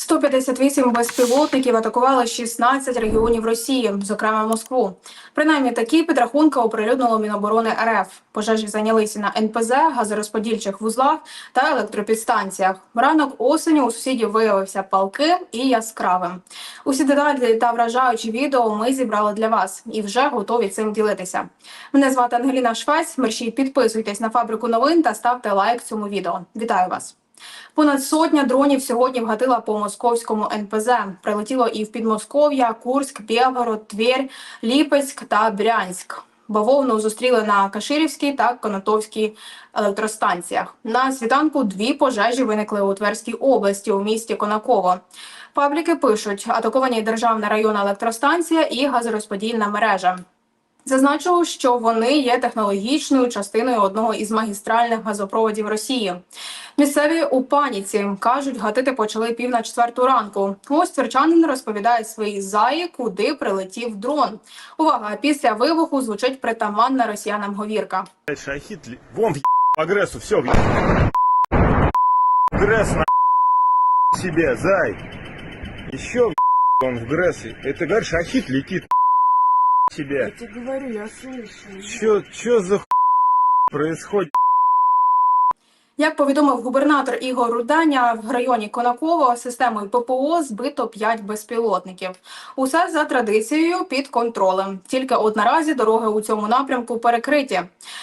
158 безпілотників атакували 16 регіонів Росії, зокрема Москву. Принаймні такі підрахунки оприлюднило Міноборони РФ. Пожежі зайнялися на НПЗ, газорозподільчих вузлах та електропідстанціях. Ранок осені у сусідів виявився палким і яскравим. Усі деталі та вражаючі відео ми зібрали для вас і вже готові цим ділитися. Мене звати Ангеліна Швець. Мерші підписуйтесь на фабрику новин та ставте лайк цьому відео. Вітаю вас. Понад сотня дронів сьогодні вгатила по московському НПЗ. Прилетіло і в Підмосков'я, Курськ, Білгород, Тверь, Ліпецьк та Брянськ. Бавовну зустріли на Каширівській та Конотовській електростанціях. На світанку дві пожежі виникли у Тверській області у місті Конаково. Пабліки пишуть: атаковані державна районна електростанція і газорозподільна мережа. Зазначу, що вони є технологічною частиною одного із магістральних газопроводів Росії. Місцеві у паніці кажуть, гатити почали пів на четверту ранку. Ось тверчанин розповідає своїй заї, куди прилетів дрон. Увага! Після вибуху звучить притаманна росіянам говірка. Вон в агрессу, все, в Гресс на себе, зай. Еще в он в Гресс. Это, говоришь, себе. Я тебе говорю, я слышу. Чё, чё за происходит? Як повідомив губернатор Ігор Руданя, в районі Конаково системою ППО збито 5 безпілотників. Усе за традицією під контролем. Тільки от наразі дороги у цьому напрямку перекриті.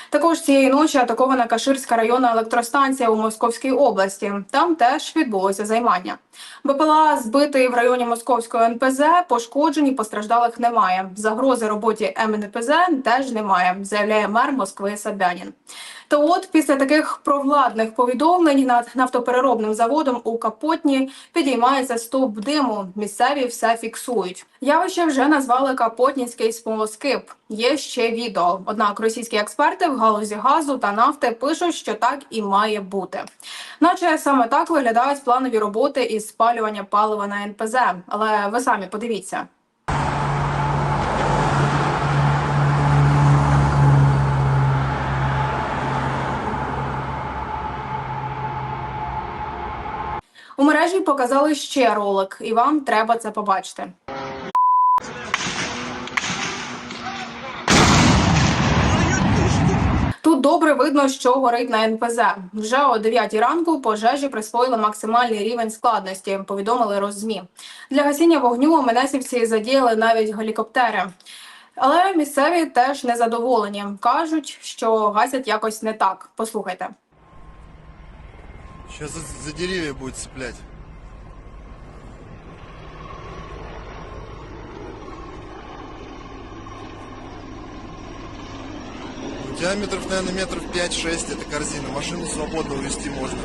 Також цієї ночі атакована Каширська районна електростанція у Московській області. Там теж відбулося займання. БПЛА збитий в районі Московського НПЗ. Пошкоджені постраждалих немає. Загрози роботі МНПЗ теж немає, заявляє мер Москви Собянін. Та от після таких провладних повідомлень над нафтопереробним заводом у Капотні підіймається стовп диму. Місцеві все фіксують. Явище вже назвали Капотнінський смолоскип. Є ще відео. Однак російські експерти в галузі газу та нафти пишуть, що так і має бути. Наче саме так виглядають планові роботи із спалювання палива на НПЗ. Але ви самі подивіться. У мережі показали ще ролик, і вам треба це побачити. Тут добре видно, що горить на НПЗ. Вже о 9 ранку пожежі присвоїли максимальний рівень складності. Повідомили Роззмі. Для гасіння вогню менесівці задіяли навіть гелікоптери. Але місцеві теж незадоволені. кажуть, що гасять якось не так. Послухайте. Сейчас за, за деревья будет цеплять. Диаметров, наверное, метров 5-6 эта корзина. Машину свободно увезти можно.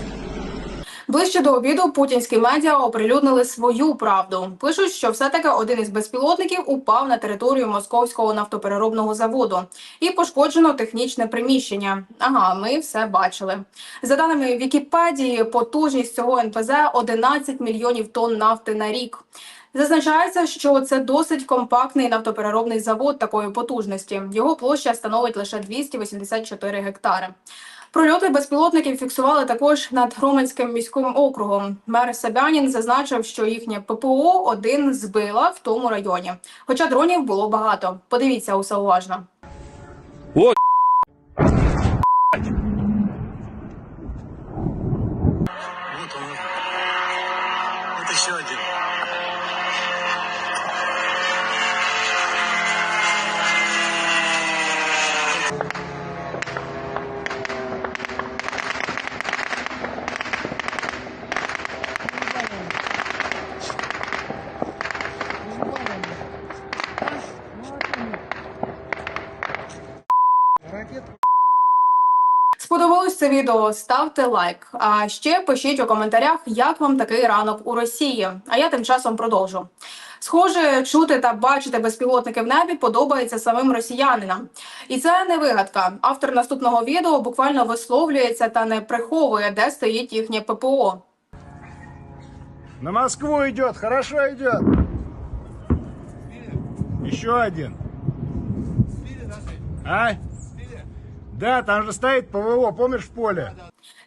Ближче до обіду путінські медіа оприлюднили свою правду. Пишуть, що все-таки один із безпілотників упав на територію московського нафтопереробного заводу і пошкоджено технічне приміщення. Ага, ми все бачили. За даними Вікіпедії, потужність цього НПЗ 11 мільйонів тонн нафти на рік. Зазначається, що це досить компактний нафтопереробний завод такої потужності. Його площа становить лише 284 гектари. Прольоти безпілотників фіксували також над Громадським міським округом. Мер Сабянін зазначив, що їхнє ППО один збила в тому районі. Хоча дронів було багато. Подивіться усе уважно. Вот відео? Ставте лайк. А ще пишіть у коментарях, як вам такий ранок у Росії. А я тим часом продовжу. Схоже, чути та бачити безпілотники в небі подобається самим росіянинам. І це не вигадка. Автор наступного відео буквально висловлюється та не приховує, де стоїть їхнє ППО. На Москву идет, хорошо идет. Еще один. А? Да, там же стоит ПВО, помнишь в поле?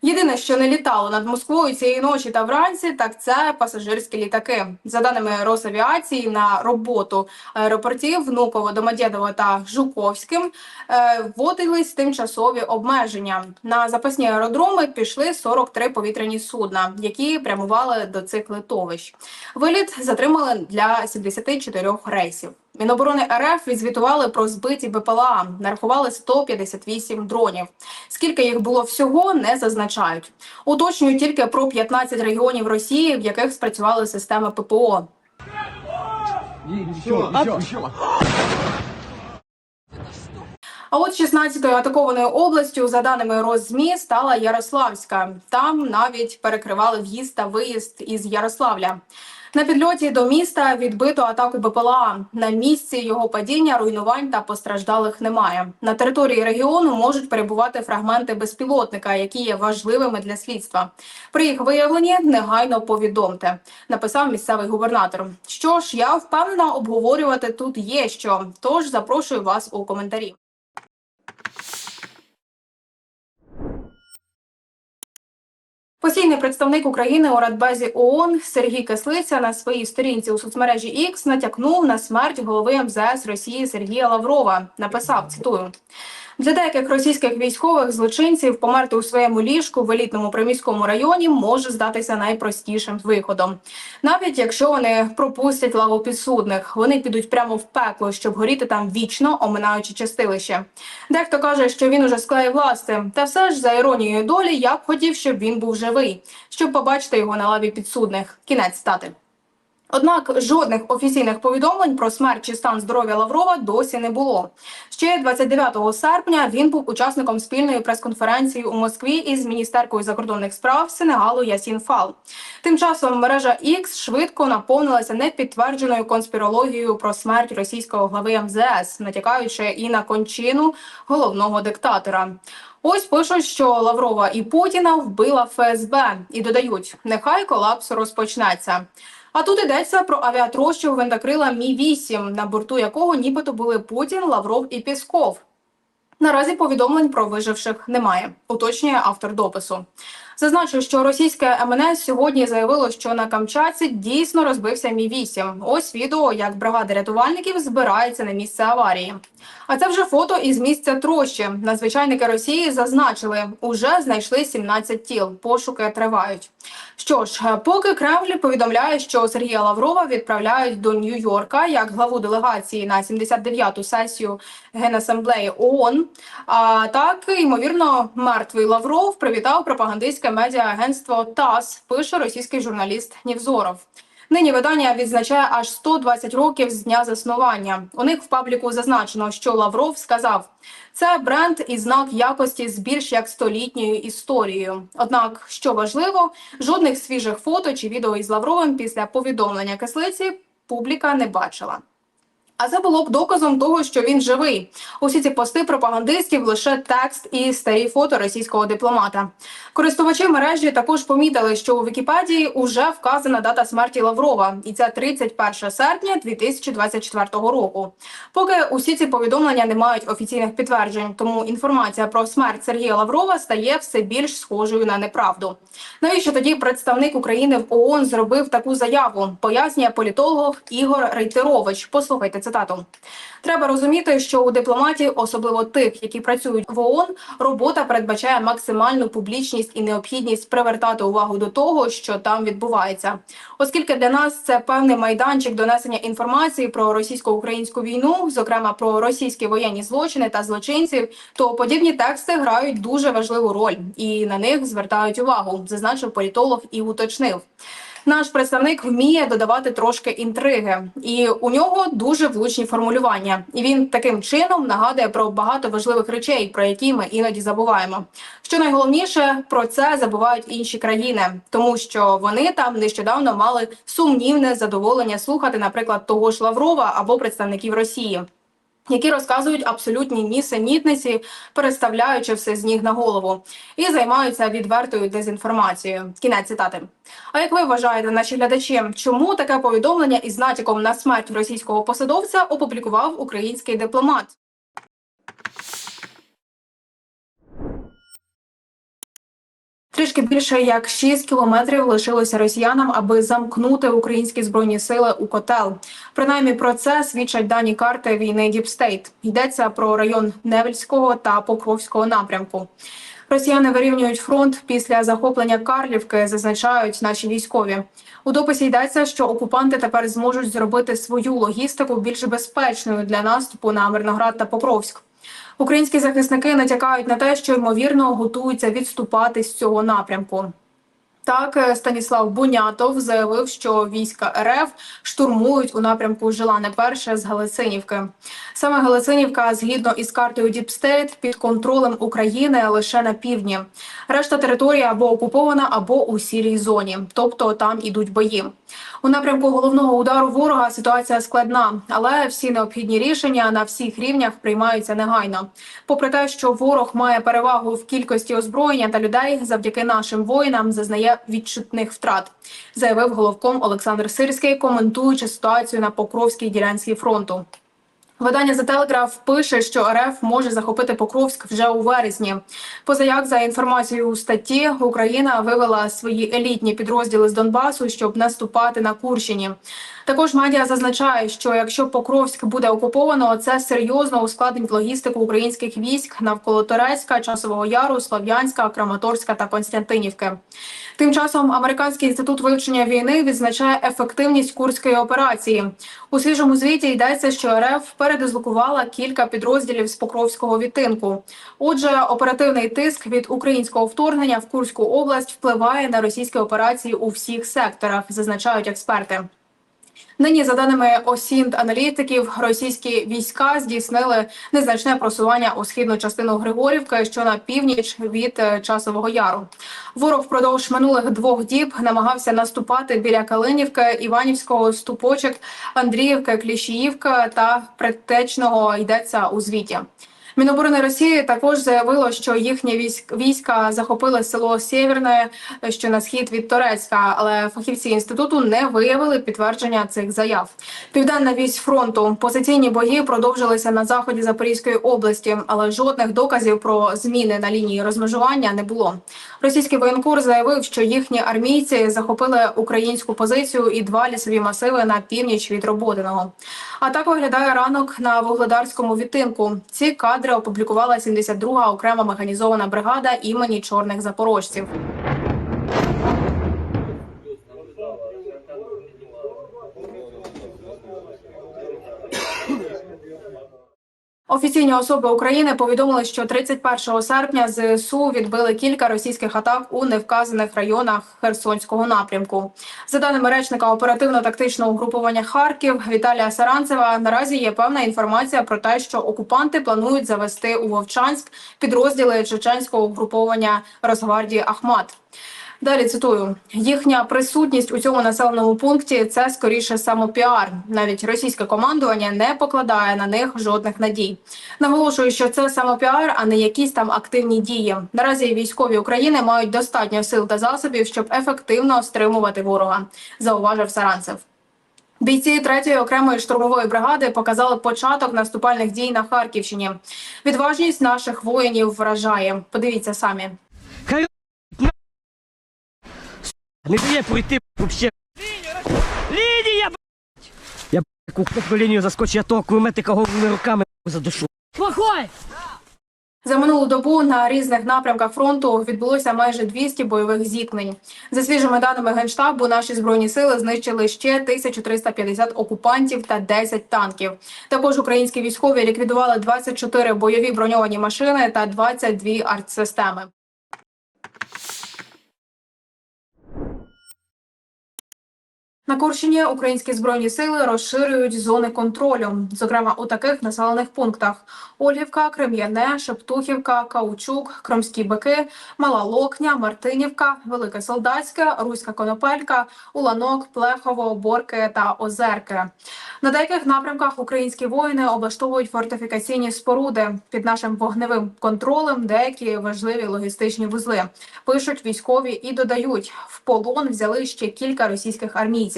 Єдине, що не літало над Москвою цієї ночі та вранці, так це пасажирські літаки. За даними Росавіації, на роботу аеропортів Внуково, Домодєдово та Жуковським е, вводились тимчасові обмеження. На запасні аеродроми пішли 43 повітряні судна, які прямували до цих литовищ. Виліт затримали для 74 рейсів. Міноборони РФ відзвітували про збиті БПЛА, нарахували 158 дронів. Скільки їх було всього, не зазначають. Уточнюють тільки про 15 регіонів Росії, в яких спрацювали системи ППО. А от 16-ю атакованою областю, за даними Роззмі, стала Ярославська. Там навіть перекривали в'їзд та виїзд із Ярославля. На підльоті до міста відбито атаку БПЛА. На місці його падіння, руйнувань та постраждалих немає. На території регіону можуть перебувати фрагменти безпілотника, які є важливими для слідства. При їх виявленні негайно повідомте. Написав місцевий губернатор. Що ж, я впевнена, обговорювати тут є що. Тож запрошую вас у коментарі. Постійний представник України у Радбазі ООН Сергій Кислиця на своїй сторінці у соцмережі X натякнув на смерть голови МЗС Росії Сергія Лаврова. Написав цитую. Для деяких російських військових злочинців померти у своєму ліжку в елітному приміському районі може здатися найпростішим виходом. Навіть якщо вони пропустять лаву підсудних, вони підуть прямо в пекло, щоб горіти там вічно, оминаючи чистилище. Дехто каже, що він уже склеїв ласти, та все ж за іронією долі я б хотів, щоб він був живий, щоб побачити його на лаві підсудних. Кінець стати. Однак жодних офіційних повідомлень про смерть чи стан здоров'я Лаврова досі не було. Ще 29 серпня він був учасником спільної прес-конференції у Москві із міністеркою закордонних справ Сенегалу Ясін Фал. Тим часом мережа X швидко наповнилася непідтвердженою конспірологією про смерть російського глави МЗС, натякаючи і на кончину головного диктатора. Ось пишуть, що Лаврова і Путіна вбила ФСБ і додають: нехай колапс розпочнеться. А тут йдеться про авіатрощу гвинтокрила Мі 8 на борту якого нібито були Путін, Лавров і Пісков. Наразі повідомлень про виживших немає, уточнює автор допису. Зазначу, що російське МНС сьогодні заявило, що на Камчатці дійсно розбився Мі 8 Ось відео, як бригада рятувальників збирається на місце аварії. А це вже фото із місця трощі. Надзвичайники Росії зазначили, уже знайшли 17 тіл. Пошуки тривають. Що ж, поки Кремль повідомляє, що Сергія Лаврова відправляють до Нью-Йорка як главу делегації на 79-ту сесію Генасамблеї ООН. А так, ймовірно, мертвий Лавров привітав пропагандистське медіаагентство ТАСС, пише російський журналіст Нівзоров. Нині видання відзначає аж 120 років з дня заснування. У них в пабліку зазначено, що Лавров сказав: це бренд і знак якості з більш як столітньою історією. Однак, що важливо, жодних свіжих фото чи відео із Лавровим після повідомлення кислиці публіка не бачила. А це було б доказом того, що він живий. Усі ці пости пропагандистів лише текст і старі фото російського дипломата. Користувачі мережі також помітили, що у Вікіпедії уже вказана дата смерті Лаврова, і це 31 серпня 2024 року. Поки усі ці повідомлення не мають офіційних підтверджень, тому інформація про смерть Сергія Лаврова стає все більш схожою на неправду. Навіщо тоді представник України в ООН зробив таку заяву? Пояснює політолог Ігор Рейтерович. Послухайте цитату. Треба розуміти, що у дипломатів, особливо тих, які працюють в ООН, робота передбачає максимальну публічність і необхідність привертати увагу до того, що там відбувається, оскільки для нас це певний майданчик донесення інформації про російсько-українську війну, зокрема про російські воєнні злочини та злочинців, то подібні тексти грають дуже важливу роль і на них звертають увагу, зазначив політолог і уточнив. Наш представник вміє додавати трошки інтриги, і у нього дуже влучні формулювання. І він таким чином нагадує про багато важливих речей, про які ми іноді забуваємо. Що найголовніше про це забувають інші країни, тому що вони там нещодавно мали сумнівне задоволення слухати, наприклад, того ж Лаврова або представників Росії. Які розказують абсолютні нісенітниці, переставляючи все з ніг на голову, і займаються відвертою дезінформацією. Кінець цитати. А як ви вважаєте, наші глядачі, чому таке повідомлення із натяком на смерть російського посадовця опублікував український дипломат? Трішки більше як 6 кілометрів лишилося росіянам, аби замкнути українські збройні сили у котел. Принаймні про це свідчать дані карти війни Діпстейт. Йдеться про район Невельського та Покровського напрямку. Росіяни вирівнюють фронт після захоплення Карлівки, зазначають наші військові. У дописі йдеться, що окупанти тепер зможуть зробити свою логістику більш безпечною для наступу на Мирноград та Покровськ. Українські захисники натякають на те, що ймовірно готуються відступати з цього напрямку. Так, е, Станіслав Бунятов заявив, що війська РФ штурмують у напрямку Желане Перше з Галицинівки. Саме Галицинівка, згідно із картою Діпстейт, під контролем України лише на півдні. Решта території або окупована, або у сірій зоні, тобто там ідуть бої. У напрямку головного удару ворога ситуація складна, але всі необхідні рішення на всіх рівнях приймаються негайно. Попри те, що ворог має перевагу в кількості озброєння та людей, завдяки нашим воїнам зазнає відчутних втрат, заявив головком Олександр Сирський, коментуючи ситуацію на Покровській ділянці фронту. Видання The Telegraph пише, що РФ може захопити Покровськ вже у вересні. Позаяк, за інформацією у статті, Україна вивела свої елітні підрозділи з Донбасу, щоб наступати на Курщині. Також медіа зазначає, що якщо Покровськ буде окуповано, це серйозно ускладнить логістику українських військ навколо Торецька, Часового Яру, Слов'янська, Краматорська та Константинівки. Тим часом американський інститут вивчення війни відзначає ефективність курської операції. У свіжому звіті йдеться, що РФ передислокувала кілька підрозділів з Покровського відтинку. Отже, оперативний тиск від українського вторгнення в Курську область впливає на російські операції у всіх секторах, зазначають експерти. Нині, за даними осінт аналітиків, російські війська здійснили незначне просування у східну частину Григорівки, що на північ від е, часового яру. Ворог впродовж минулих двох діб намагався наступати біля Калинівки, Іванівського, Ступочок, Андріївки, Кліщіївка та Предтечного йдеться у звіті. Міноборони Росії також заявило, що їхні військ війська захопили село Сєвєрне, що на схід від Торецька, але фахівці інституту не виявили підтвердження цих заяв. Південна вісь фронту позиційні бої продовжилися на заході Запорізької області, але жодних доказів про зміни на лінії розмежування не було. Російський воєнкор заявив, що їхні армійці захопили українську позицію і два лісові масиви на північ від Роботиного. А так виглядає ранок на вугледарському відтинку. Ці кадри опублікувала 72-га окрема механізована бригада імені чорних запорожців. Офіційні особи України повідомили, що 31 серпня ЗСУ відбили кілька російських атак у невказаних районах Херсонського напрямку. За даними речника оперативно-тактичного угрупування Харків Віталія Саранцева, наразі є певна інформація про те, що окупанти планують завести у Вовчанськ підрозділи чеченського угруповання Росгвардії Ахмат. Далі цитую: їхня присутність у цьому населеному пункті це скоріше самопіар. Навіть російське командування не покладає на них жодних надій. Наголошую, що це самопіар, а не якісь там активні дії. Наразі військові України мають достатньо сил та засобів, щоб ефективно стримувати ворога. Зауважив Саранцев. Бійці третьої окремої штурмової бригади показали початок наступальних дій на Харківщині. Відважність наших воїнів вражає. Подивіться самі. Не дає пройти вообще. Лінія, блядь! Я б***ь, на лінію заскочу, я того кулеметика голими руками за душу. Плохой! За минулу добу на різних напрямках фронту відбулося майже 200 бойових зіткнень. За свіжими даними генштабу, наші збройні сили знищили ще 1350 окупантів та 10 танків. Також українські військові ліквідували 24 бойові броньовані машини та 22 артсистеми. На Курщині українські збройні сили розширюють зони контролю, зокрема у таких населених пунктах: Ольгівка, Крем'яне, Шептухівка, Каучук, Кромські Бики, Мала Локня, Мартинівка, Велике Солдатське, Руська Конопелька, Уланок, Плехово, Борки та Озерки. На деяких напрямках українські воїни облаштовують фортифікаційні споруди під нашим вогневим контролем. Деякі важливі логістичні вузли пишуть військові і додають в полон взяли ще кілька російських армійців.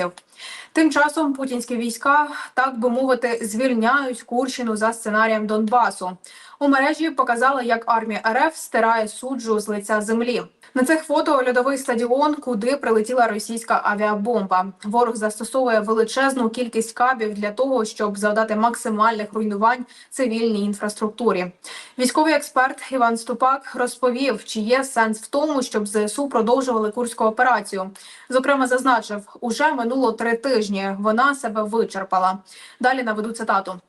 Тим часом путінські війська, так би мовити, звільняють Курщину за сценарієм Донбасу. У мережі показали, як армія РФ стирає суджу з лиця землі. На цих фото льодовий стадіон, куди прилетіла російська авіабомба. Ворог застосовує величезну кількість кабів для того, щоб завдати максимальних руйнувань цивільній інфраструктурі. Військовий експерт Іван Ступак розповів, чи є сенс в тому, щоб ЗСУ продовжували курську операцію. Зокрема, зазначив, уже минуло три тижні. Вона себе вичерпала. Далі наведу цитату.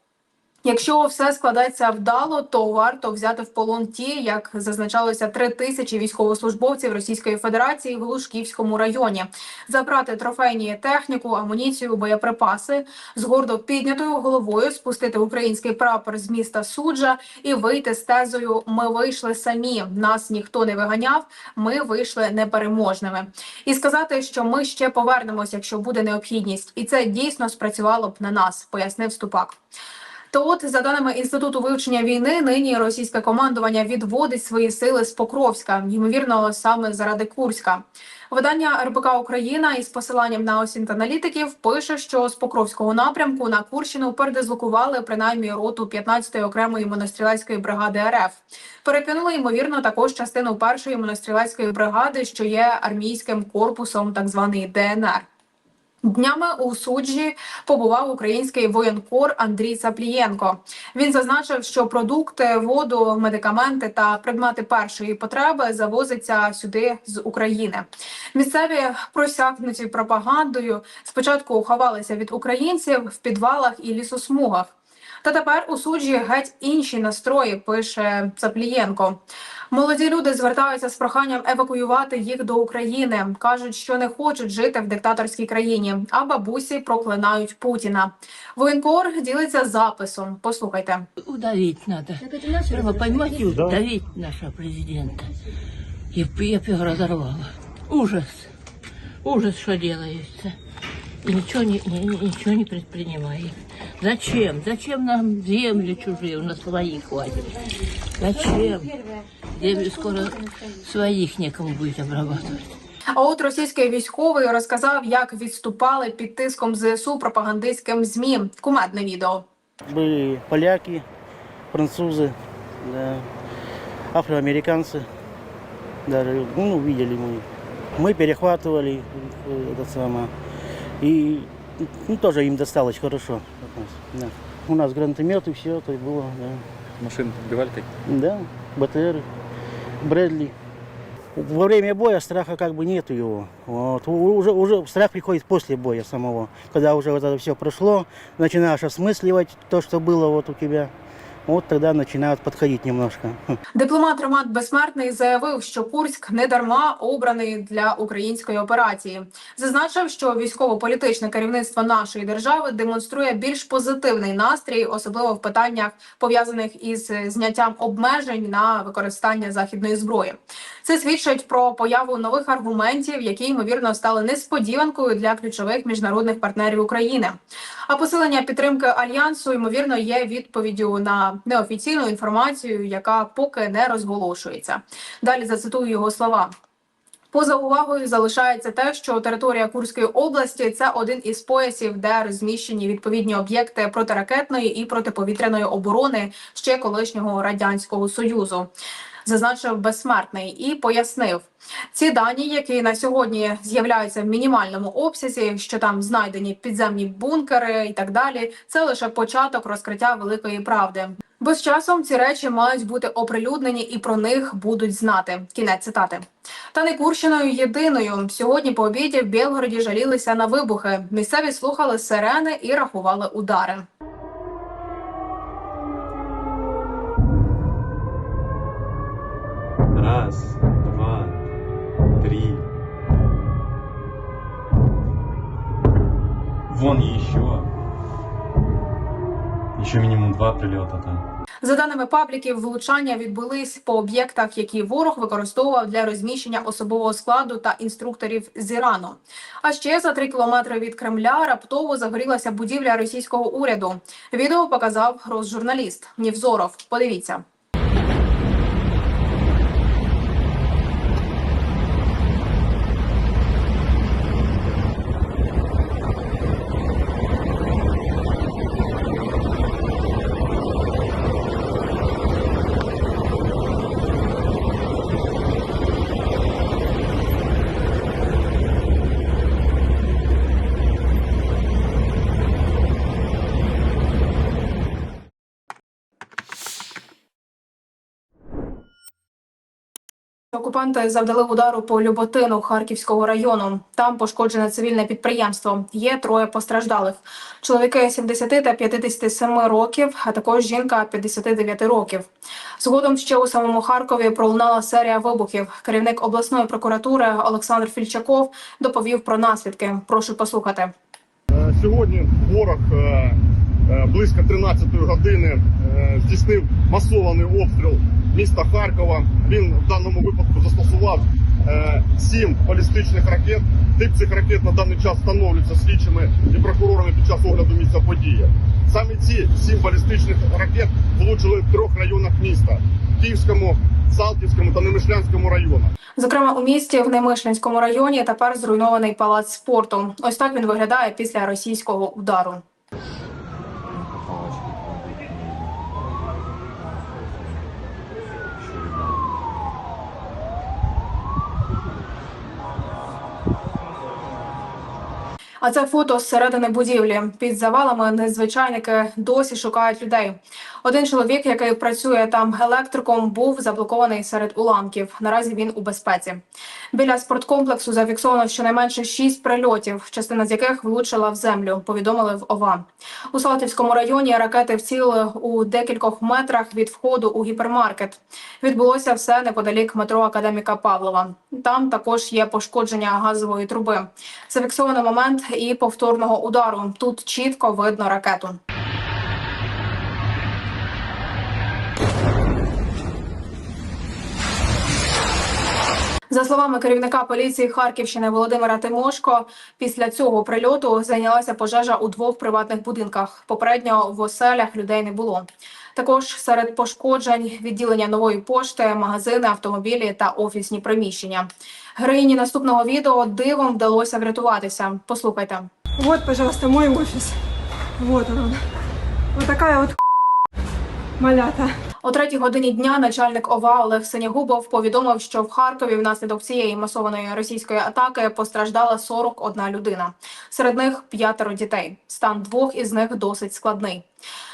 Якщо все складеться вдало, то варто взяти в полон ті, як зазначалося, три тисячі військовослужбовців Російської Федерації в Глушківському районі, забрати трофейні техніку, амуніцію, боєприпаси, з гордо піднятою головою спустити український прапор з міста Суджа і вийти з тезою Ми вийшли самі. Нас ніхто не виганяв. Ми вийшли непереможними. І сказати, що ми ще повернемось, якщо буде необхідність, і це дійсно спрацювало б на нас, пояснив Ступак. То от, за даними інституту вивчення війни, нині російське командування відводить свої сили з Покровська, ймовірно, саме заради Курська. Видання РБК Україна із посиланням на осінт-аналітиків пише, що з Покровського напрямку на Курщину передислокували принаймні роту 15-ї окремої монострілецької бригади РФ. Перекинули ймовірно також частину першої монострілецької бригади, що є армійським корпусом, так званий ДНР. Днями у суджі побував український воєнкор Андрій Саплієнко. Він зазначив, що продукти, воду, медикаменти та предмети першої потреби завозяться сюди з України. Місцеві просякнуті пропагандою спочатку ховалися від українців в підвалах і лісосмугах. Та тепер у суджі геть інші настрої, пише Цаплієнко. Молоді люди звертаються з проханням евакуювати їх до України. кажуть, що не хочуть жити в диктаторській країні, а бабусі проклинають Путіна. Воєнкор ділиться записом. Послухайте. Удавить надо. Прямо поймать и удавить нашего президента. Я бы его разорвала. Ужас. Ужас, что делается И ничего не, не- не- ничего не предпринимает. Зачем? Зачем нам земли чужие? У нас своих хватит. Зачем? Земли скоро своих некому будет обрабатывать. А от російський військовий розказав, як відступали під тиском ЗСУ пропагандистським змі. Кумедне відео. Были поляки, французы, да, афроамериканцы. Даже, ну, видели мы. Мы перехватывали э, это самое. И ну, тоже им досталось хорошо. от нас, да. У нас гранатомет и все это было, да. Машины подбивали какие Да, БТР, Брэдли. Во время боя страха как бы нету его. Вот. У- Уже, уже страх приходит после боя самого. Когда уже вот это все прошло, начинаешь осмысливать то, что было вот у тебя. Вот тогда начинают подходить немножко. Дипломат Роман Безсмертний заявив, що Курськ не дарма обраний для української операції. Зазначив, що військово-політичне керівництво нашої держави демонструє більш позитивний настрій, особливо в питаннях пов'язаних із зняттям обмежень на використання західної зброї. Це свідчить про появу нових аргументів, які ймовірно стали несподіванкою для ключових міжнародних партнерів України. А посилення підтримки альянсу ймовірно є відповіддю на неофіційну інформацію, яка поки не розголошується. Далі зацитую його слова. Поза увагою залишається те, що територія Курської області це один із поясів, де розміщені відповідні об'єкти протиракетної і протиповітряної оборони ще колишнього радянського союзу. Зазначив безсмертний і пояснив ці дані, які на сьогодні з'являються в мінімальному обсязі, що там знайдені підземні бункери і так далі. Це лише початок розкриття великої правди. Бо з часом ці речі мають бути оприлюднені і про них будуть знати. Кінець цитати. Та не Курщиною єдиною. Сьогодні по обіді в Білгороді жалілися на вибухи. Місцеві слухали сирени і рахували удари. Раз, два, три. Вон еще. Еще минимум два прилета там. За даними пабліків, влучання відбулись по об'єктах, які ворог використовував для розміщення особового складу та інструкторів з Ірану. А ще за три кілометри від Кремля раптово загорілася будівля російського уряду. Відео показав розжурналіст Нівзоров. Подивіться. Окупанти завдали удару по Люботину Харківського району. Там пошкоджене цивільне підприємство. Є троє постраждалих. Чоловіки 70 та 57 років, а також жінка 59 років. Згодом ще у самому Харкові пролунала серія вибухів. Керівник обласної прокуратури Олександр Фільчаков доповів про наслідки. Прошу послухати. Е, Сьогодні ворог е, е, близько 13 години здійснив масований обстріл міста Харкова. Він в даному випадку застосував е, сім балістичних ракет. Тип цих ракет на даний час встановлюється слідчими і прокурорами під час огляду місця події. Саме ці сім балістичних ракет влучили в трьох районах міста: Київському, Салтівському та Немишлянському районах. Зокрема, у місті в Немишлинському районі тепер зруйнований палац спорту. Ось так він виглядає після російського удару. А це фото з середини будівлі. Під завалами незвичайники досі шукають людей. Один чоловік, який працює там електриком, був заблокований серед уламків. Наразі він у безпеці. Біля спорткомплексу зафіксовано щонайменше шість прильотів, частина з яких влучила в землю. Повідомили в ОВА. У Салтівському районі ракети вцілили у декількох метрах від входу у гіпермаркет. Відбулося все неподалік метро Академіка Павлова. Там також є пошкодження газової труби. Зафіксовано момент і повторного удару. Тут чітко видно ракету. За словами керівника поліції Харківщини Володимира Тимошко, після цього прильоту зайнялася пожежа у двох приватних будинках. Попередньо в оселях людей не було. Також серед пошкоджень відділення нової пошти, магазини, автомобілі та офісні приміщення. Героїні наступного відео дивом вдалося врятуватися. Послухайте. Вот, пожалуйста, мой офис. Вот он. Вот такая вот малята. О третій годині дня начальник ОВА Олег Синягубов повідомив, що в Харкові внаслідок цієї масованої російської атаки постраждала 41 людина. Серед них п'ятеро дітей. Стан двох із них досить складний.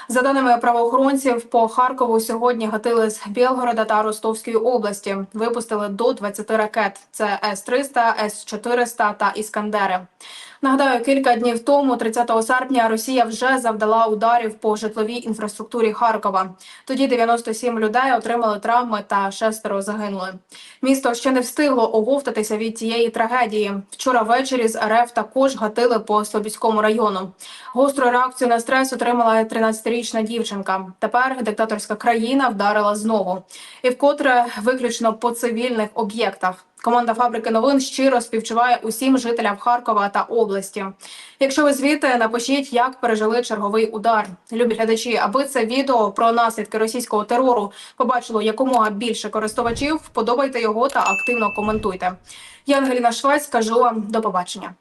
За даними правоохоронців, по Харкову сьогодні гатили з Білгорода та Ростовської області. Випустили до 20 ракет: це С-300, С-400 та Іскандери. Нагадаю, кілька днів тому, 30 серпня, Росія вже завдала ударів по житловій інфраструктурі Харкова. Тоді 97 людей отримали травми та шестеро загинули. Місто ще не встигло оговтатися від цієї трагедії. Вчора ввечері з РФ також гатили по Слобідському району. Гостру реакцію на стрес отримала 13-річна дівчинка. Тепер диктаторська країна вдарила знову, і вкотре виключно по цивільних об'єктах. Команда фабрики новин щиро співчуває усім жителям Харкова та області. Якщо ви звідти, напишіть, як пережили черговий удар. Любі глядачі, аби це відео про наслідки російського терору побачило якомога більше користувачів. Подобайте його та активно коментуйте. Я Ангеліна Швець кажу вам до побачення.